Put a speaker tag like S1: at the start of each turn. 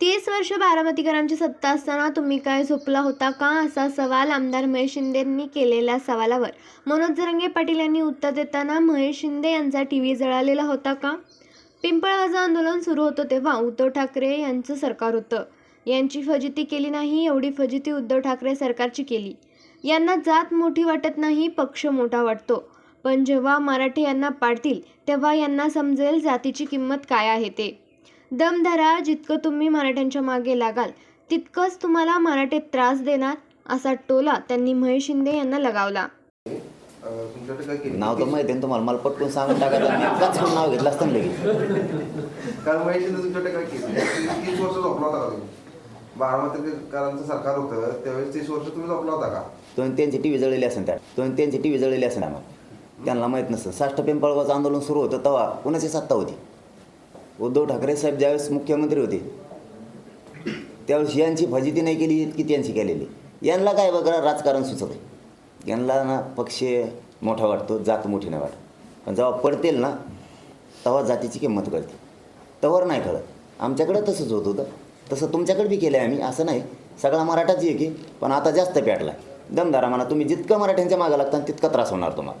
S1: तीस वर्ष बारामतीकरांची सत्ता असताना तुम्ही काय झोपला होता का? असा सवाल आमदार महेश शिंदेंनी केलेल्या सवालावर. मनोज जरंगे पाटील यांनी उत्तर देताना महेश शिंदे यांचा टी व्ही जळालेला होता का? पिंपळगाजा आंदोलन सुरू होतं तेव्हा उद्धव ठाकरे यांचं सरकार होतं. यांची फजिती केली नाही एवढी फजिती उद्धव ठाकरे सरकारची केली. यांना जात मोठी वाटत नाही पक्ष मोठा वाटतो. पण जेव्हा मराठी यांना पाडतील तेव्हा यांना समजेल जातीची किंमत काय आहे ते. दम धरा जितकं तुम्ही मराठ्यांच्या मागे लागाल तितकंच तुम्हाला मराठे त्रास देणार असा टोला त्यांनी महेश शिंदे यांना लगावला.
S2: नाव तर माहिती आहे ना तुम्हाला. मला पटकून सांगून टाकायला एकाच पण नाव घेतलं असतं ना लगेच.
S3: कारण महेश शिंदे तुमच्याकडे काय केली. तीस वर्ष झोपला होता का तुम्ही? बारामतीकरांचं सरकार होतं त्यावेळेस तीस वर्ष तुम्ही झोपला होता का?
S2: तो त्यांची टी व्ही जळलेली असेल त्या तो त्यांची टी व्ही जळलेली असेल आम्हाला. त्यांना माहीत नसतं. साष्ट पिंपळगावचं आंदोलन सुरू होतं तेव्हा. कुणाची सत्ता होती? उद्धव ठाकरे साहेब ज्यावेळेस मुख्यमंत्री होते त्यावेळेस यांची फजिती नाही केली की त्यांची केलेली. यांना काय बघा राजकारण सुचत आहे. यांना ना पक्ष मोठा वाटतो जात मोठी नाही वाटत. पण जेव्हा पडतील ना तेव्हा जातीची किंमत कळते. तवर नाही कळत. आमच्याकडे तसंच होत होतं. तसं तुमच्याकडे बी केलं आहे आम्ही असं नाही. सगळा मराठाच आहे की पण आता जास्त पेटला दमदारा म्हणा तुम्ही जितकं मराठ्यांच्या मागं लागता तितका त्रास होणार तुम्हाला.